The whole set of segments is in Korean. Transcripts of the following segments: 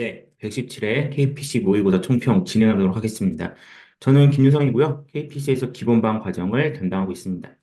네, 117회 KPC 모의고사 총평 진행하도록 하겠습니다. 저는 김유성이고요. KPC에서 기본반 과정을 담당하고 있습니다.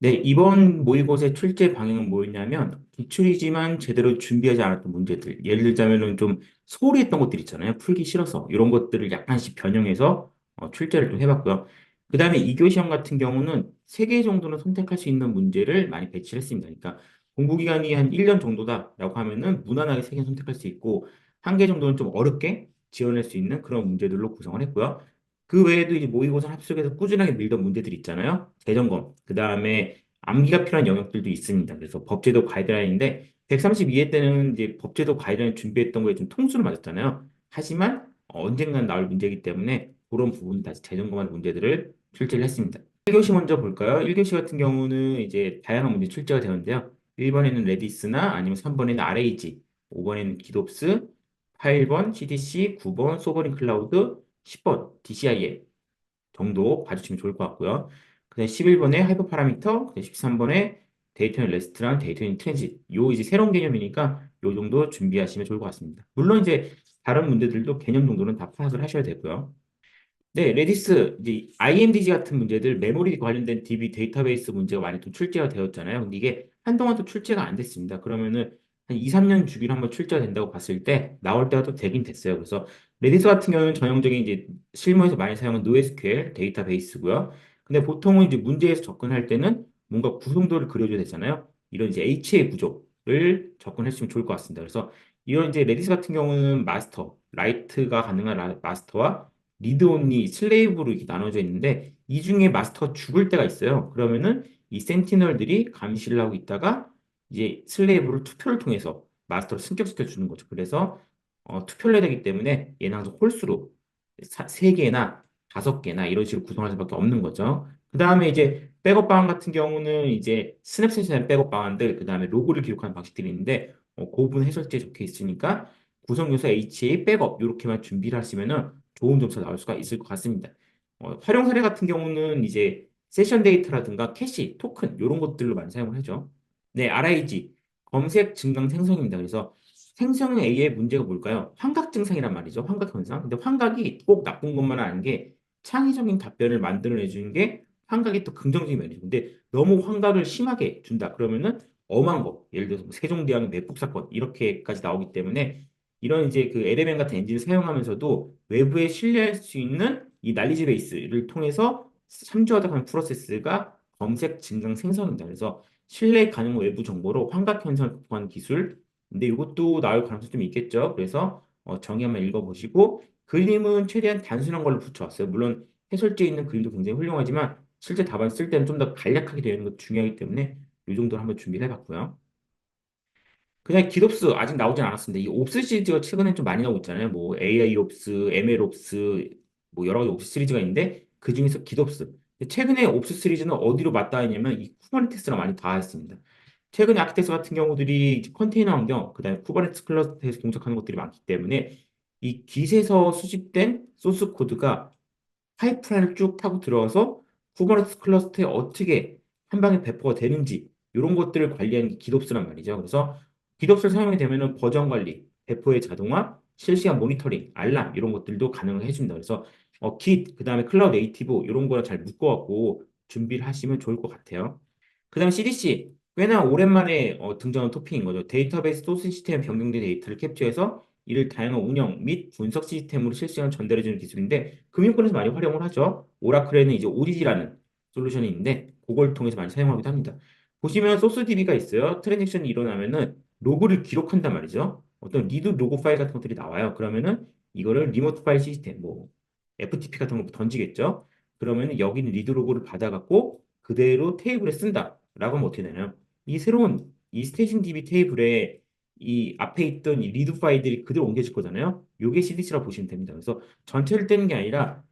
네, 이번 모의고사의 출제 방향은 뭐였냐면 기출이지만 제대로 준비하지 않았던 문제들, 예를 들자면은 좀 소홀히 했던 것들 있잖아요. 풀기 싫어서 이런 것들을 약간씩 변형해서 어, 출제를 좀 해봤고요. 그 다음에 2교 시험 같은 경우는 3개 정도는 선택할 수 있는 문제를 많이 배치를 했습니다. 그러니까 공부 기간이 한 1년 정도다라고 하면은 무난하게 3개 선택할 수 있고 한 개 정도는 좀 어렵게 지원할 수 있는 그런 문제들로 구성을 했고요. 그 외에도 이제 모의고사 합숙에서 꾸준하게 밀던 문제들 있잖아요. 재점검, 그 다음에 암기가 필요한 영역들도 있습니다. 그래서 법제도 가이드라인인데 132회 때는 이제 법제도 가이드라인 준비했던 거에 좀 통수를 맞았잖아요. 하지만 언젠간 나올 문제이기 때문에 그런 부분 다시 재점검하는 문제들을 출제를 했습니다. 1교시 먼저 볼까요? 1교시 같은 경우는 이제 다양한 문제 출제가 되는데요. 1번에는 레디스나 아니면 3번에는 RH, 5번에는 기덥스, 8번 CDC, 9번 소버린 클라우드, 10번 DCI에 정도 봐주시면 좋을 것 같고요. 그다음 11번에 하이퍼 파라미터, 그다음 13번에 데이터 인 레스트랑 데이터 인 트랜짓. 요 이제 새로운 개념이니까 요 정도 준비하시면 좋을 것 같습니다. 물론 이제 다른 문제들도 개념 정도는 다 파악을 하셔야 되고요. 네, 레디스 이제 IMDG 같은 문제들 메모리 관련된 DB 데이터베이스 문제가 많이 또 출제가 되었잖아요. 근데 이게 한동안 또 출제가 안 됐습니다. 그러면은 한 2, 3년 주기로 한번 출제가 된다고 봤을 때 나올 때가 또 되긴 됐어요. 그래서 레디스 같은 경우는 전형적인 이제 실무에서 많이 사용하는 NoSQL 데이터베이스고요. 근데 보통은 이제 문제에서 접근할 때는 뭔가 구성도를 그려줘야 되잖아요. 이런 이제 HA 구조를 접근했으면 좋을 것 같습니다. 그래서 이런 이제 레디스 같은 경우는 마스터, 라이트가 가능한 라- 마스터와 리드 온리, 슬레이브로 이렇게 나눠져 있는데 이 중에 마스터가 죽을 때가 있어요. 그러면은 이 센티널들이 감시를 하고 있다가 이제 슬레이브를 투표를 통해서 마스터를 승격시켜 주는 거죠. 그래서 어, 투표를 해야 되기 때문에 얘는 항상 홀수로 사- 세 개나 다섯 개나 이런 식으로 구성할 수밖에 없는 거죠. 그 다음에 이제 백업 방안 같은 경우는 이제 스냅셋이나 백업 방안들, 그 다음에 로그를 기록하는 방식들이 있는데 어, 그 부분 해설지에 적혀 있으니까 구성 요소 HA 백업 이렇게만 준비를 하시면은 좋은 점수가 나올 수가 있을 것 같습니다. 어, 활용 사례 같은 경우는 이제 세션 데이터라든가 캐시, 토큰 이런 것들로 많이 사용을 하죠. 네, RIG 검색 증강 생성입니다. 그래서 생성 A의 문제가 뭘까요? 환각 증상이란 말이죠. 환각 현상. 근데 환각이 꼭 나쁜 것만 아닌 게 창의적인 답변을 만들어내 주는 게 환각이 또 긍정적인 면이죠. 근데 너무 환각을 심하게 준다. 그러면은 엄한 거, 예를 들어서 뭐 세종대왕 매폭 사건 이렇게까지 나오기 때문에 이런 이제 그 LLM 같은 엔진을 사용하면서도 외부에 신뢰할 수 있는 이 난리지 베이스를 통해서 참조하다 는 프로세스가 검색 증강 생성입니다. 그래서 신뢰 가능 외부 정보로 환각 현상을 극복하는 기술. 근데 이것도 나올 가능성이 좀 있겠죠. 그래서 어, 정의 한번 읽어보시고 그림은 최대한 단순한 걸로 붙여왔어요. 물론 해설지에 있는 그림도 굉장히 훌륭하지만 실제 답안 쓸 때는 좀 더 간략하게 되는 것도 중요하기 때문에 이 정도로 한번 준비를 해봤고요. 그냥 기덥스 아직 나오진 않았습니다. 이 옵스 시리즈가 최근에 좀 많이 나오고 있잖아요. 뭐 AI 옵스, ML 옵스, 뭐 여러 가지 옵스 시리즈가 있는데 그 중에서 기덥스. 최근에 옵스 시리즈는 어디로 맞닿았냐면 이 쿠버네티스랑 많이 닿았습니다. 최근에 아키텍스 같은 경우들이 컨테이너 환경, 그다음에 쿠버네티스 클러스터에서 동작하는 것들이 많기 때문에 이 깃에서 수집된 소스 코드가 파이프라인을 쭉 타고 들어와서 쿠버네티스 클러스터에 어떻게 한 방에 배포가 되는지 이런 것들을 관리하는 게 기덥스란 말이죠. 그래서 기덥스를 사용하게 되면은 버전 관리, 배포의 자동화, 실시간 모니터링, 알람 이런 것들도 가능을 해줍니다. 그래서 어, Git, 그 다음에 클라우드 네이티브 이런 거랑 잘 묶어갖고 준비를 하시면 좋을 것 같아요. 그 다음 CDC, 꽤나 오랜만에 어, 등장한 토픽인 거죠. 데이터베이스 소스 시스템 변경된 데이터를 캡처해서 이를 다양한 운영 및 분석 시스템으로 실시간 전달해주는 기술인데 금융권에서 많이 활용을 하죠. 오라클에는 이제 오디지라는 솔루션이 있는데 그걸 통해서 많이 사용하기도 합니다. 보시면 소스DB가 있어요. 트랜잭션이 일어나면은 로그를 기록한단 말이죠. 어떤 리드 로그 파일 같은 것들이 나와요. 그러면은 이거를 리모트 파일 시스템, 뭐 FTP 같은 거 던지겠죠. 그러면은 여기는 리드 로그를 받아갖고 그대로 테이블에 쓴다 라고 하면 어떻게 되나요? 이 새로운 이 스테이션 DB 테이블에 이 앞에 있던 이 리드 파일들이 그대로 옮겨질 거잖아요. 요게 CDC라고 보시면 됩니다. 그래서 전체를 떼는 게 아니라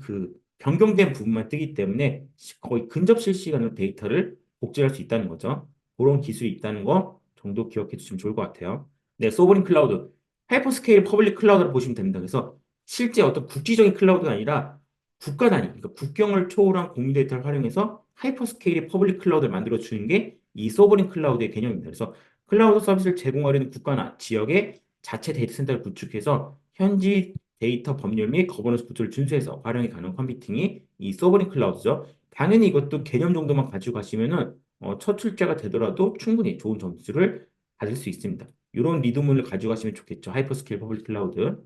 그 변경된 부분만 뜨기 때문에 거의 근접 실시간으로 데이터를 복제할 수 있다는 거죠. 그런 기술이 있다는 거 정도 기억해 주시면 좋을 것 같아요. 네, 소버린 클라우드. 하이퍼스케일 퍼블릭 클라우드를 보시면 됩니다. 그래서 실제 어떤 국지적인 클라우드가 아니라 국가 단위, 그러니까 국경을 초월한 공유 데이터를 활용해서 하이퍼스케일의 퍼블릭 클라우드를 만들어 주는 게 이 소버린 클라우드의 개념입니다. 그래서 클라우드 서비스를 제공하려는 국가나 지역에 자체 데이터 센터를 구축해서 현지 데이터 법률 및 거버넌스 구조를 준수해서 활용이 가능한 컴퓨팅이 이 소버린 클라우드죠. 당연히 이것도 개념 정도만 가지고 가시면은 어, 첫 출제가 되더라도 충분히 좋은 점수를 받을 수 있습니다. 이런 리드문을 가지고 가시면 좋겠죠. 하이퍼스케일 퍼블릭 클라우드.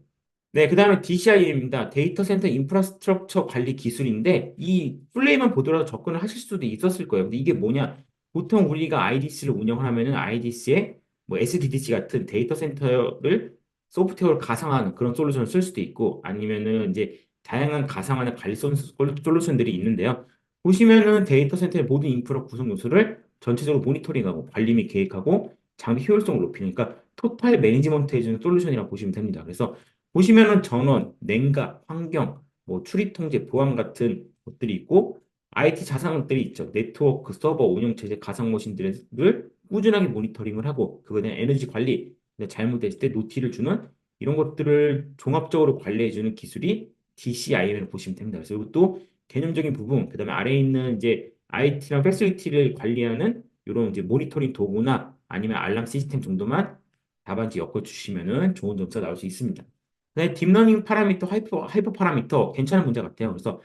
네, 그 다음에 DCIM입니다. 데이터 센터 인프라스트럭처 관리 기술인데 이 플레이만 보더라도 접근을 하실 수도 있었을 거예요. 근데 이게 뭐냐? 보통 우리가 IDC를 운영을 하면은 IDC에 뭐 SDDC 같은 데이터 센터를 소프트웨어를 가상화하는 그런 솔루션을 쓸 수도 있고 아니면은 이제 다양한 가상화나 관리 솔루션들이 있는데요. 보시면은 데이터 센터의 모든 인프라 구성 요소를 전체적으로 모니터링하고 관리 및 계획하고 장비 효율성을 높이니까 토탈 매니지먼트 해주는 솔루션이라고 보시면 됩니다. 그래서 보시면은 전원, 냉각, 환경, 뭐 출입 통제, 보안 같은 것들이 있고 IT 자산들이 있죠. 네트워크, 서버, 운영체제, 가상 머신들을 꾸준하게 모니터링을 하고 그거에 대한 에너지 관리, 잘못됐을 때 노티를 주는 이런 것들을 종합적으로 관리해주는 기술이 DCIM을 보시면 됩니다. 그래서 이것도 개념적인 부분, 그 다음에 아래에 있는 이제 IT랑 패시리티를 관리하는 이런 이제 모니터링 도구나 아니면 알람 시스템 정도만 답안지 엮어주시면은 좋은 점수가 나올 수 있습니다. 네, 딥러닝 파라미터, 하이퍼, 하이퍼 파라미터 괜찮은 문제 같아요. 그래서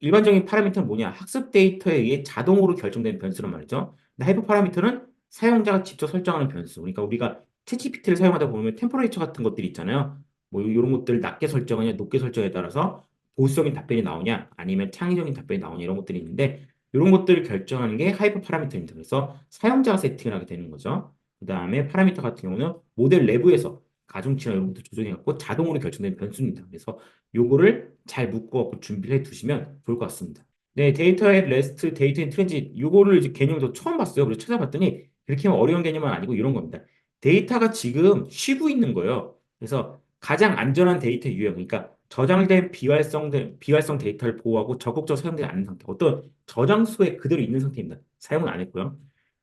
일반적인 파라미터는 뭐냐? 학습 데이터에 의해 자동으로 결정되는 변수란 말이죠. 근데 하이퍼 파라미터는 사용자가 직접 설정하는 변수. 그러니까 우리가 챗GPT를 사용하다 보면 템퍼레이처 같은 것들이 있잖아요. 뭐 이런 것들을 낮게 설정하냐, 높게 설정에 따라서 보수적인 답변이 나오냐, 아니면 창의적인 답변이 나오냐 이런 것들이 있는데 이런 것들을 결정하는 게 하이퍼 파라미터입니다. 그래서 사용자가 세팅을 하게 되는 거죠. 그 다음에 파라미터 같은 경우는 모델 내부에서 가중치나 이런 것도 조정해갖고 자동으로 결정되는 변수입니다. 그래서 요거를 잘 묶어 준비를 해 두시면 좋을 것 같습니다. 네, 데이터 의 레스트, 데이터 인 트랜짓, 요거를 이제 개념도 처음 봤어요. 그래서 찾아봤더니 그렇게 어려운 개념은 아니고 이런 겁니다. 데이터가 지금 쉬고 있는 거예요. 그래서 가장 안전한 데이터 유형, 그러니까 저장된 비활성, 비활성 데이터를 보호하고 적극적으로 사용되지 않는 상태. 어떤 저장소에 그대로 있는 상태입니다. 사용은 안 했고요.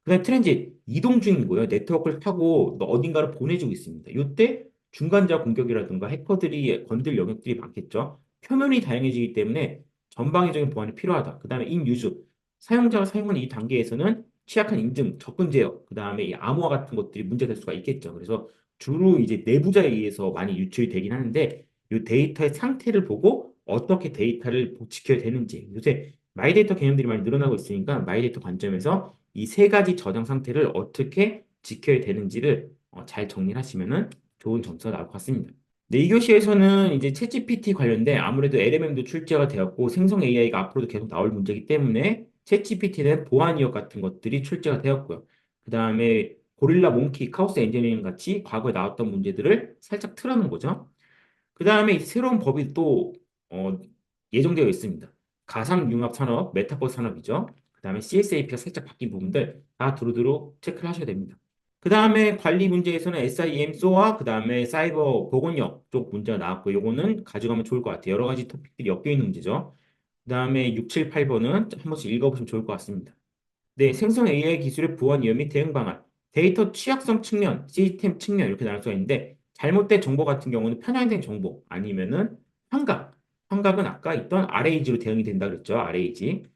그 다음에 트랜짓, 이동 거예요. 네트워크를 타고 어딘가를 보내주고 있습니다. 이때 중간자 공격이라든가 해커들이 건들 영역들이 많겠죠. 표면이 다양해지기 때문에 전방위적인 보안이 필요하다. 그 다음에 인유즈, 사용자가 사용하는 이 단계에서는 취약한 인증, 접근 제어, 그 다음에 이 암호화 같은 것들이 문제될 수가 있겠죠. 그래서 주로 이제 내부자에 의해서 많이 유출이 되긴 하는데 이 데이터의 상태를 보고 어떻게 데이터를 지켜야 되는지 요새 마이데이터 개념들이 많이 늘어나고 있으니까 마이데이터 관점에서 이 세 가지 저장 상태를 어떻게 지켜야 되는지를 어, 잘 정리를 하시면 좋은 점수가 나올 것 같습니다. 네, 이 교시에서는 이제 챗GPT 관련된 아무래도 LMM도 출제가 되었고 생성 AI가 앞으로도 계속 나올 문제이기 때문에 챗GPT는 보안 위협 같은 것들이 출제가 되었고요. 그 다음에 고릴라 몽키, 카오스 엔지니어링 같이 과거에 나왔던 문제들을 살짝 틀어놓은 거죠. 그 다음에 새로운 법이 또 어, 예정되어 있습니다. 가상융합 산업, 메타버스 산업이죠. 그 다음에 CSAP가 살짝 바뀐 부분들 다 두루두루 체크를 하셔야 됩니다. 그 다음에 관리 문제에서는 SIEM, SOA, 그 다음에 사이버 보건력 쪽 문제가 나왔고 요거는 가져가면 좋을 것 같아요. 여러 가지 토픽들이 엮여 있는 문제죠. 그 다음에 6, 7, 8번은 한 번씩 읽어보시면 좋을 것 같습니다. 네, 생성 AI 기술의 보안 위험 및 대응 방안, 데이터 취약성 측면, 시스템 측면 이렇게 나눌 수가 있는데 잘못된 정보 같은 경우는 편향된 정보 아니면은 환각. 환각은 아까 있던 RAG로 대응이 된다 그랬죠. RAG.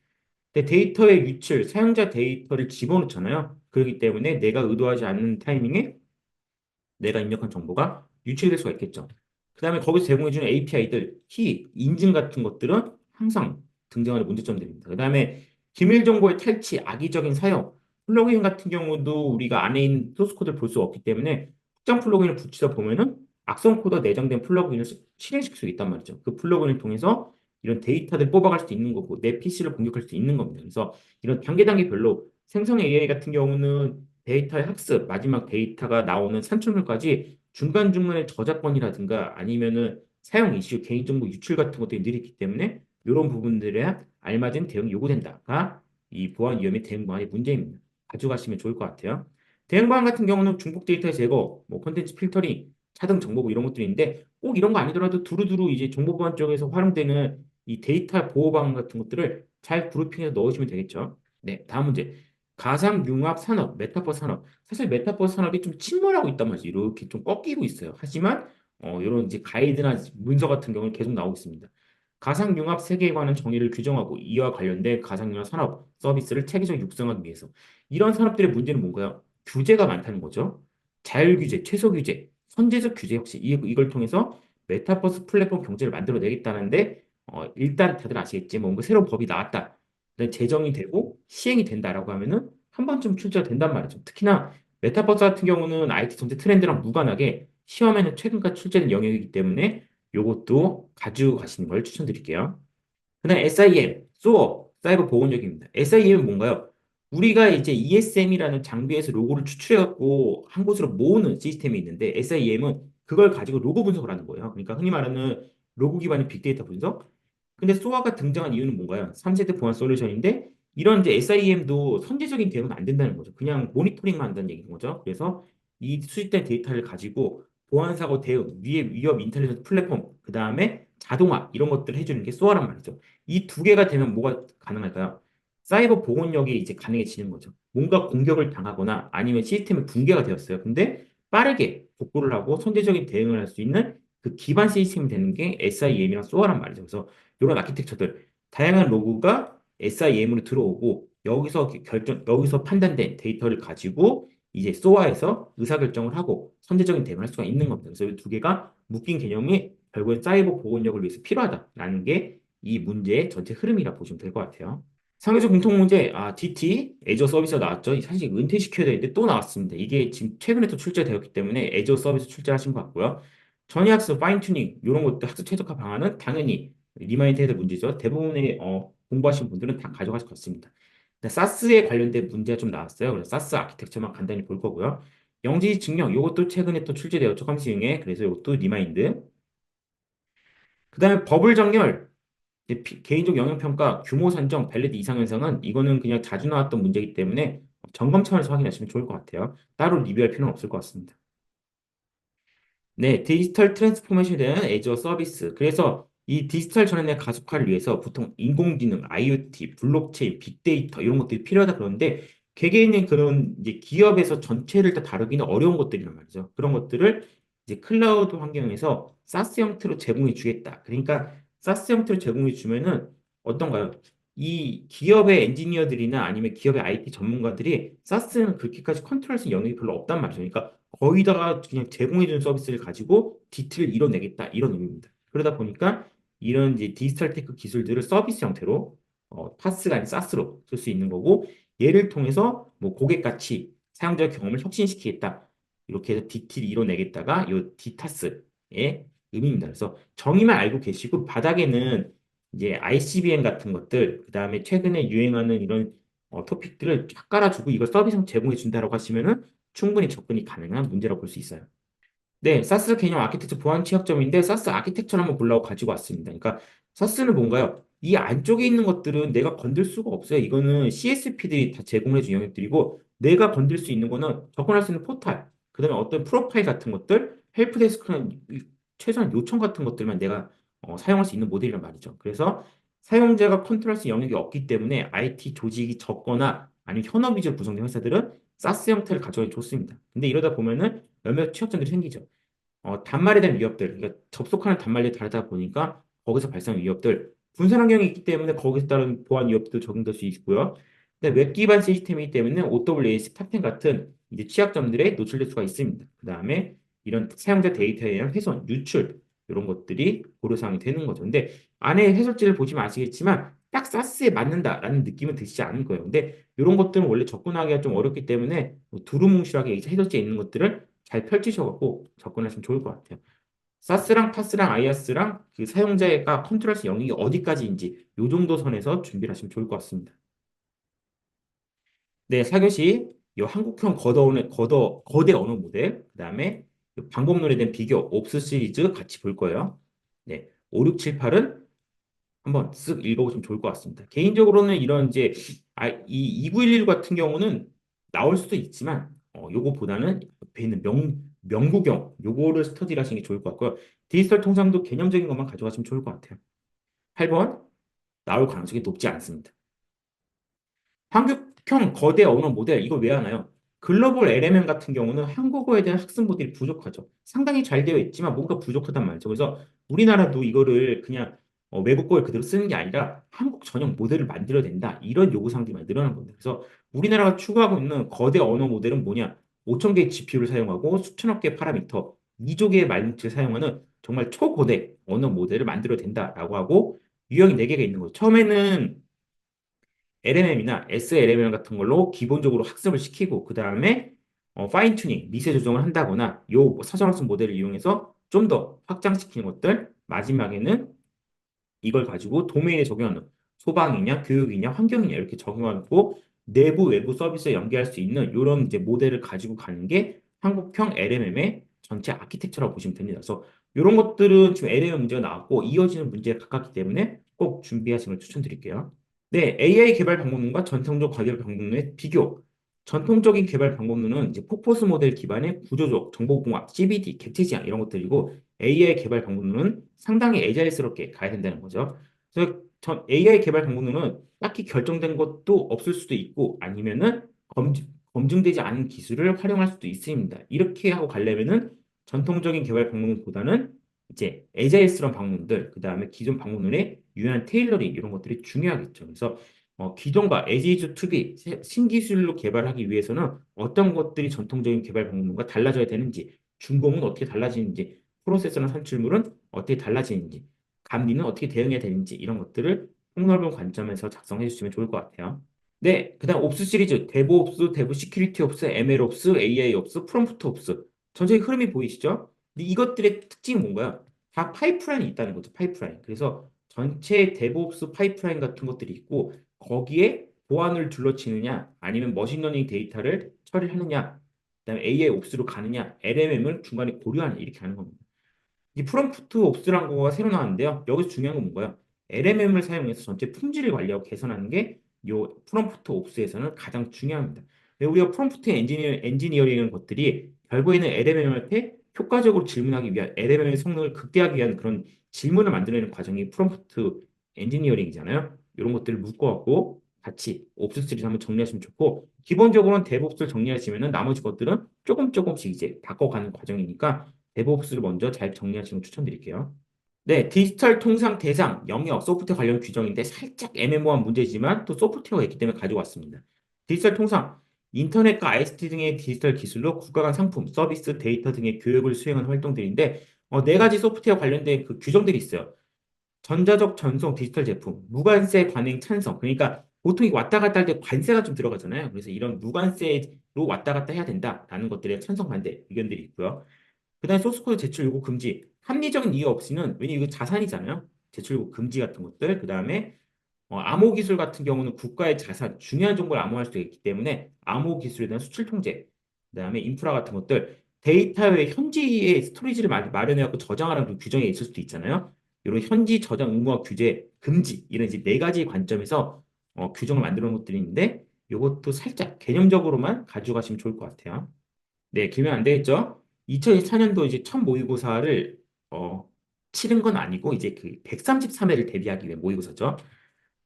데이터의 유출, 사용자 데이터를 집어넣잖아요. 그렇기 때문에 내가 의도하지 않는 타이밍에 내가 입력한 정보가 유출될 수가 있겠죠. 그 다음에 거기서 제공해주는 API들, 키, 인증 같은 것들은 항상 등장하는 문제점들입니다. 그 다음에 기밀 정보의 탈취, 악의적인 사용, 플러그인 같은 경우도 우리가 안에 있는 소스 코드를 볼 수 없기 때문에 특정 플러그인을 붙이다 보면은 악성 코드가 내장된 플러그인을 실행시킬 수 있단 말이죠. 그 플러그인을 통해서 이런 데이터를 뽑아갈 수 있는 거고 내 PC를 공격할 수 있는 겁니다. 그래서 이런 단계 단계별로 생성 AI 같은 경우는 데이터의 학습, 마지막 데이터가 나오는 산출물까지 중간중간에 저작권이라든가 아니면은 사용 이슈, 개인정보 유출 같은 것들이 느리기 때문에 이런 부분들에 알맞은 대응이 요구된다가 이 보안 위험의 대응 방안의 문제입니다. 가져가시면 좋을 것 같아요. 대응 방안 같은 경우는 중복 데이터 제거, 뭐 콘텐츠 필터링, 차등 정보고 이런 것들이 있는데 꼭 이런 거 아니더라도 두루두루 이제 정보 보안 쪽에서 활용되는 이 데이터 보호 방안 같은 것들을 잘 그룹핑해서 넣으시면 되겠죠. 네, 다음 문제. 가상 융합 산업, 메타버스 산업. 사실 메타버스 산업이 좀 침몰하고 있단 말이죠. 이렇게 좀 꺾이고 있어요. 하지만 어, 이런 이제 가이드나 문서 같은 경우는 계속 나오고 있습니다. 가상 융합 세계에 관한 정의를 규정하고 이와 관련된 가상 융합 산업 서비스를 체계적 육성하기 위해서 이런 산업들의 문제는 뭔가요? 규제가 많다는 거죠. 자율 규제, 최소 규제, 선제적 규제 이, 이걸 통해서 메타버스 플랫폼 경제를 만들어내겠다는데 어, 일단 다들 아시겠지 뭔가 새로운 법이 나왔다. 제정이 되고 시행이 된다라고 하면은 한 번쯤 출제가 된단 말이죠. 특히나 메타버스 같은 경우는 IT 전체 트렌드랑 무관하게 시험에는 최근까지 출제된 영역이기 때문에 요것도 가지고 가시는 걸 추천드릴게요. 그 다음에 SIM, SOA, 사이버 보건력입니다. SIM은 뭔가요? 우리가 이제 ESM이라는 장비에서 로고를 추출해갖고 한 곳으로 모으는 시스템이 있는데 SIM은 그걸 가지고 로고 분석을 하는 거예요. 그러니까 흔히 말하는 로고 기반의 빅데이터 분석. 근데 SOA가 등장한 이유는 뭔가요? 3세대 보안 솔루션인데 이런 이제 SIM도 선제적인 대응은 안 된다는 거죠. 그냥 모니터링만 한다는 얘기인 거죠. 그래서 이 수집된 데이터를 가지고 보안 사고 대응, 위에 위협 인텔리전스 플랫폼, 그 다음에 자동화 이런 것들을 해주는 게 SOA란 말이죠. 이 두 개가 되면 뭐가 가능할까요? 사이버 보건력이 이제 가능해지는 거죠. 뭔가 공격을 당하거나 아니면 시스템이 붕괴가 되었어요. 근데 빠르게 복구를 하고 선제적인 대응을 할 수 있는 그 기반 시스템이 되는 게 SIM이랑 SOA란 말이죠. 그래서 이런 아키텍처들 다양한 로그가 SIM으로 들어오고 여기서 결정 여기서 판단된 데이터를 가지고 이제 SOA에서 의사결정을 하고 선제적인 대응을 할 수가 있는 겁니다. 그래서 이 두 개가 묶인 개념이 결국엔 사이버 보건력을 위해서 필요하다라는 게 이 문제의 전체 흐름이라 보시면 될 것 같아요. 상대적 공통 문제, 아, DT, 애저 서비스가 나왔죠. 사실 은퇴시켜야 되는데 또 나왔습니다. 이게 지금 최근에 또 출제되었기 때문에 애저 서비스 출제하신 것 같고요. 전이학습, 파인튜닝, 이런 것도 학습 최적화 방안은 당연히 리마인드 해야 될 문제죠. 대부분의 어, 공부하신 분들은 다 가져가실 것 같습니다. 사스에 관련된 문제가 좀 나왔어요. 그래서 사스 아키텍처만 간단히 볼 거고요. 영지 증명, 이것도 최근에 또 출제되었죠. 컴시응에. 그래서 이것도 리마인드. 그 다음에 버블 정렬, 개인적 영역평가, 규모 산정, 밸리드 이상 현상은 이거는 그냥 자주 나왔던 문제이기 때문에 점검 차원에서 확인하시면 좋을 것 같아요. 따로 리뷰할 필요는 없을 것 같습니다. 네, 디지털 트랜스포메이션에 대한 애저 서비스. 그래서 이 디지털 전환의 가속화를 위해서 보통 인공지능, IoT, 블록체인, 빅데이터 이런 것들이 필요하다 그러는데 개개인의 그런 이제 기업에서 전체를 다 다루기는 어려운 것들이란 말이죠. 그런 것들을 이제 클라우드 환경에서 사스 형태로 제공해 주겠다. 그러니까 사스 형태로 제공해 주면은 어떤가요? 이 기업의 엔지니어들이나 아니면 기업의 IT 전문가들이 사스는 그렇게까지 컨트롤할 수 있는 영역이 별로 없단 말이죠. 그러니까 거기다가 그냥 제공해 주는 서비스를 가지고 디트를 이뤄내겠다 이런 의미입니다. 그러다 보니까 이런 이제 디지털 테크 기술들을 서비스 형태로 어, 파스가 아닌 사스로 쓸 수 있는 거고 얘를 통해서 뭐 고객 가치, 사용자 경험을 혁신시키겠다. 이렇게 해서 DT를 이뤄내겠다가 이 디타스의 의미입니다. 그래서 정의만 알고 계시고 바닥에는 이제 ICBM 같은 것들, 그 다음에 최근에 유행하는 이런 어, 토픽들을 쫙 깔아주고 이걸 서비스 제공해 준다라고 하시면은 충분히 접근이 가능한 문제라고 볼 수 있어요. 네, 사스 개념 아키텍처 보안 취약점인데 사스 아키텍처를 한번 보려고 가지고 왔습니다. 그러니까 사스는 뭔가요? 이 안쪽에 있는 것들은 내가 건들 수가 없어요. 이거는 CSP들이 다 제공해 준 영역들이고 내가 건들 수 있는 거는 접근할 수 있는 포탈, 그다음에 어떤 프로파일 같은 것들, 헬프데스크는 최소한 요청 같은 것들만 내가 어, 사용할 수 있는 모델이란 말이죠. 그래서 사용자가 컨트롤할 수 있는 영역이 없기 때문에 IT 조직이 적거나 아니면 현업 위주로 구성된 회사들은 사스 형태를 가져가기 좋습니다. 근데 이러다 보면은 몇몇 취약점들이 생기죠. 어, 단말에 대한 위협들, 그러니까 접속하는 단말이 다르다 보니까 거기서 발생하는 위협들, 분산 환경이 있기 때문에 거기서 따른 보안 위협도 적용될 수 있고요. 근데 웹 기반 시스템이기 때문에 OWASP 탑10 같은 이제 취약점들에 노출될 수가 있습니다. 그 다음에 이런 사용자 데이터에 대한 훼손, 유출 이런 것들이 고려사항이 되는 거죠. 근데 안에 해설지를 보시면 아시겠지만 딱 사스에 맞는다라는 느낌은 드시지 않을 거예요. 근데 이런 것들은 원래 접근하기가 좀 어렵기 때문에 뭐 두루뭉실하게 해설지에 있는 것들을 잘 펼치셔갖고 접근하시면 좋을 것 같아요. 사스랑 파스랑 아이아스랑 그 사용자가 컨트롤 할 수 영역이 어디까지인지 이 정도 선에서 준비를 하시면 좋을 것 같습니다. 네, 4교시 이 한국형 거대, 거더, 거대 언어 모델 그 다음에 방법론에 대한 비교 옵스 시리즈 같이 볼 거예요. 네, 5, 6, 7, 8은 한번 쓱 읽어보시면 좋을 것 같습니다. 개인적으로는 이런 이제 아, 이 2911 같은 경우는 나올 수도 있지만 어, 요거보다는 옆에 있는 명, 명구경 요거를 스터디를 하시는 게 좋을 것 같고요. 디지털 통상도 개념적인 것만 가져가시면 좋을 것 같아요. 8번 나올 가능성이 높지 않습니다. 한국형 거대 언어 모델 이거 왜 하나요? 글로벌 LMM 같은 경우는 한국어에 대한 학습 모델이 부족하죠. 상당히 잘 되어 있지만 뭔가 부족하단 말이죠. 그래서 우리나라도 이거를 그냥 어, 외국 걸 그대로 쓰는 게 아니라 한국 전용 모델을 만들어야 된다. 이런 요구사항들이 늘어난 겁니다. 그래서 우리나라가 추구하고 있는 거대 언어 모델은 뭐냐? 5천 개의 GPU를 사용하고 수천억 개의 파라미터, 2조 개의 말문치를 사용하는 정말 초고대 언어 모델을 만들어야 된다라고 하고 유형이 4개가 있는 거죠. 처음에는 LMM이나 SLMM 같은 걸로 기본적으로 학습을 시키고 그 다음에 어, 파인 튜닝, 미세 조정을 한다거나 요 사전학습 모델을 이용해서 좀 더 확장시키는 것들 마지막에는 이걸 가지고 도메인에 적용하는 소방이냐 교육이냐 환경이냐 이렇게 적용하고 내부 외부 서비스에 연계할 수 있는 이런 이제 모델을 가지고 가는 게 한국형 LMM의 전체 아키텍처라고 보시면 됩니다. 그래서 이런 것들은 지금 LMM 문제가 나왔고 이어지는 문제가 가깝기 때문에 꼭 준비하시는 걸 추천드릴게요. 네, AI 개발 방법론과 전통적 개발 방법론의 비교. 전통적인 개발 방법론은 이제 폭포수 모델 기반의 구조적, 정보공학, CBD, 객체 지향 이런 것들이고 AI 개발 방법론은 상당히 애자일스럽게 가야 된다는 거죠. 그래서 전 AI 개발 방법론은 딱히 결정된 것도 없을 수도 있고 아니면은 검증, 검증되지 않은 기술을 활용할 수도 있습니다. 이렇게 하고 가려면은 전통적인 개발 방법론보다는 이제 애자일스러운 방법들, 그 다음에 기존 방법론의 유연한 테일러링 이런 것들이 중요하겠죠. 그래서 어, 기존과 에지즈 투비 신기술로 개발하기 위해서는 어떤 것들이 전통적인 개발 방법론과 달라져야 되는지, 준공은 어떻게 달라지는지, 프로세서나 산출물은 어떻게 달라지는지, 감리는 어떻게 대응해야 되는지 이런 것들을 폭넓은 관점에서 작성해 주시면 좋을 것 같아요. 네, 그 다음 옵스 시리즈, 데브옵스, 데브 시큐리티 옵스, ML옵스, AI옵스, 프롬프트 옵스 전체의 흐름이 보이시죠? 근데 이것들의 특징이 뭔가요? 다 파이프라인이 있다는 거죠. 파이프라인. 그래서 전체 데브옵스 파이프라인 같은 것들이 있고 거기에 보안을 둘러치느냐 아니면 머신러닝 데이터를 처리하느냐 그다음에 AI 옵스로 가느냐 LMM을 중간에 고려하냐 이렇게 하는 겁니다. 이 프롬프트 옵스라는 거가 새로 나왔는데요. 여기서 중요한 건 뭔가요? LMM을 사용해서 전체 품질을 관리하고 개선하는 게 이 프롬프트 옵스에서는 가장 중요합니다. 우리가 프롬프트 엔지니어, 엔지니어링 것들이 결국에는 LMM한테 효과적으로 질문하기 위한 LMM의 성능을 극대화하기 위한 그런 질문을 만들어내는 과정이 프롬프트 엔지니어링이잖아요. 이런 것들을 묶어갖고 같이 옵스트를 한번 정리하시면 좋고 기본적으로는 데브옵스를 정리하시면은 나머지 것들은 조금 조금씩 이제 바꿔가는 과정이니까 데브옵스를 먼저 잘 정리하시는 걸 추천드릴게요. 네, 디지털 통상 대상 영역 소프트웨어 관련 규정인데 살짝 애매모호한 문제지만 또 소프트웨어가 있기 때문에 가져왔습니다. 디지털 통상 인터넷과 ICT 등의 디지털 기술로 국가 간 상품, 서비스, 데이터 등의 교육을 수행하는 활동들인데 어, 네 가지 소프트웨어 관련된 그 규정들이 있어요. 전자적 전송 디지털 제품, 무관세 관행 찬성. 그러니까 보통 이 왔다 갔다 할 때 관세가 좀 들어가잖아요. 그래서 이런 무관세로 왔다 갔다 해야 된다라는 것들에 찬성 반대 의견들이 있고요. 그 다음에 소스코드 제출 요구 금지. 합리적인 이유 없이는 왜냐 이거 자산이잖아요. 제출 요구 금지 같은 것들. 그 다음에 어, 암호 기술 같은 경우는 국가의 자산, 중요한 정보를 암호할 수 있기 때문에 암호 기술에 대한 수출 통제, 그 다음에 인프라 같은 것들, 데이터의 현지의 스토리지를 마련해갖고 저장하라는 규정이 있을 수도 있잖아요. 이런 현지 저장 의무화 규제, 금지 이런 이제 네 가지 관점에서 어, 규정을 놓은 것들이 있는데 이것도 살짝 개념적으로만 가져가시면 좋을 것 같아요. 네, 길면 안 되겠죠? 2024년도 이제 첫 모의고사를 어, 치른 건 아니고 이제 그 133회를 대비하기 위해 모의고사죠.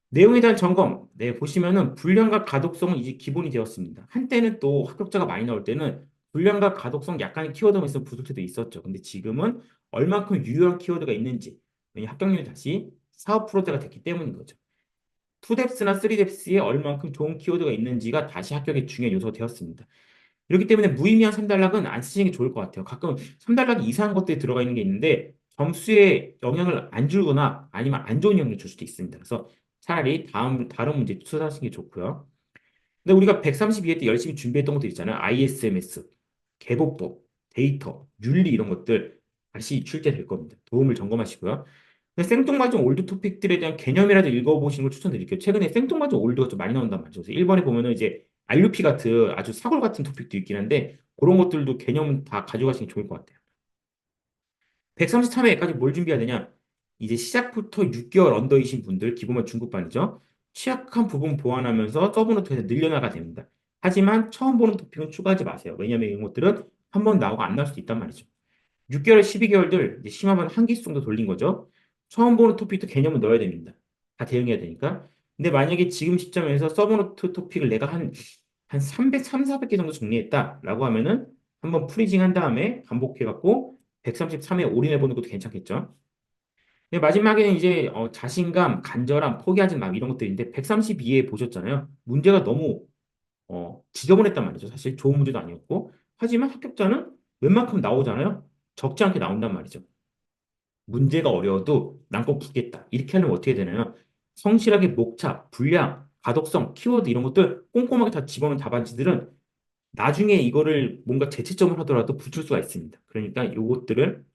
내용에 대한 점검, 네, 보시면은 분량과 가독성은 이제 기본이 되었습니다. 한때는 또 합격자가 많이 나올 때는 분량과 가독성 약간의 키워드가 있어 부을 때도 있었죠. 근데 지금은 얼만큼 유효한 키워드가 있는지, 합격률이 다시 4, 5%대가 됐기 때문인 거죠. 2뎁스나 3뎁스에 얼만큼 좋은 키워드가 있는지가 다시 합격의 중요한 요소가 되었습니다. 이렇기 때문에 무의미한 3단락은 안 쓰시는 게 좋을 것 같아요. 가끔 3단락 이상한 것들이 들어가 있는 게 있는데 점수에 영향을 안 주거나 아니면 안 좋은 영향을 줄 수도 있습니다. 그래서 차라리 다음, 다른 문제 투자하시는 게 좋고요. 근데 우리가 132회 때 열심히 준비했던 것들 있잖아요. ISMS, 개보법, 데이터, 윤리 이런 것들 다시 출제될 겁니다. 도움을 점검하시고요. 생뚱맞은 올드 토픽들에 대한 개념이라도 읽어보시는 걸 추천드릴게요. 최근에 생뚱맞은 올드가 좀 많이 나온단 말이죠. 그래서 1번에 보면은 이제 RUP 같은 아주 사골 같은 토픽도 있긴 한데 그런 것들도 개념 다 가져가시는 게 좋을 것 같아요. 133회까지 뭘 준비해야 되냐? 이제 시작부터 6개월 언더이신 분들 기본만 중급반이죠. 취약한 부분 보완하면서 서브노트에서 늘려나가 됩니다. 하지만 처음 보는 토픽은 추가하지 마세요. 왜냐하면 이런 것들은 한 번 나오고 안 나올 수도 있단 말이죠. 6개월, 12개월들 심하면 한 기수 정도 돌린 거죠. 처음 보는 토픽도 개념을 넣어야 됩니다. 다 대응해야 되니까. 근데 만약에 지금 시점에서 서브노트 토픽을 내가 한, 한 300, 3, 400개 정도 정리했다라고 하면은 한번 프리징 한 다음에 반복해갖고 133에 올인해보는 것도 괜찮겠죠. 네, 마지막에는 이제 어, 자신감, 간절함, 포기하지 마 이런 것들인데 132에 보셨잖아요. 문제가 너무 어, 지저분했단 말이죠. 사실 좋은 문제도 아니었고 하지만 합격자는 웬만큼 나오잖아요. 적지 않게 나온단 말이죠. 문제가 어려워도 난꼭 풀겠다. 이렇게 하면 어떻게 되나요? 성실하게 목차, 분량, 가독성, 키워드 이런 것들 꼼꼼하게 다 집어넣은 답안지들은 나중에 이거를 뭔가 재채점을 하더라도 붙일 수가 있습니다. 그러니까 요것들을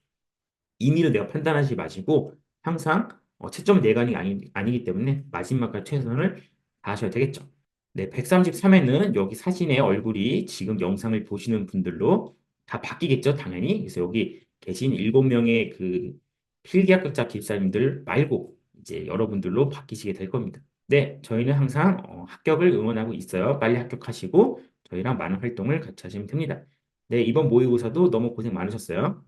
임의로 내가 판단하지 마시고 항상 어, 채점 내관이 아니, 아니기 때문에 마지막까지 최선을 다하셔야 되겠죠. 네, 133회는 여기 사진의 얼굴이 지금 영상을 보시는 분들로 다 바뀌겠죠, 당연히. 그래서 여기 계신 7명의 그 필기 합격자 기입사님들 말고 이제 여러분들로 바뀌시게 될 겁니다. 네, 저희는 항상 어, 합격을 응원하고 있어요. 빨리 합격하시고 저희랑 많은 활동을 같이 하시면 됩니다. 네, 이번 모의고사도 너무 고생 많으셨어요.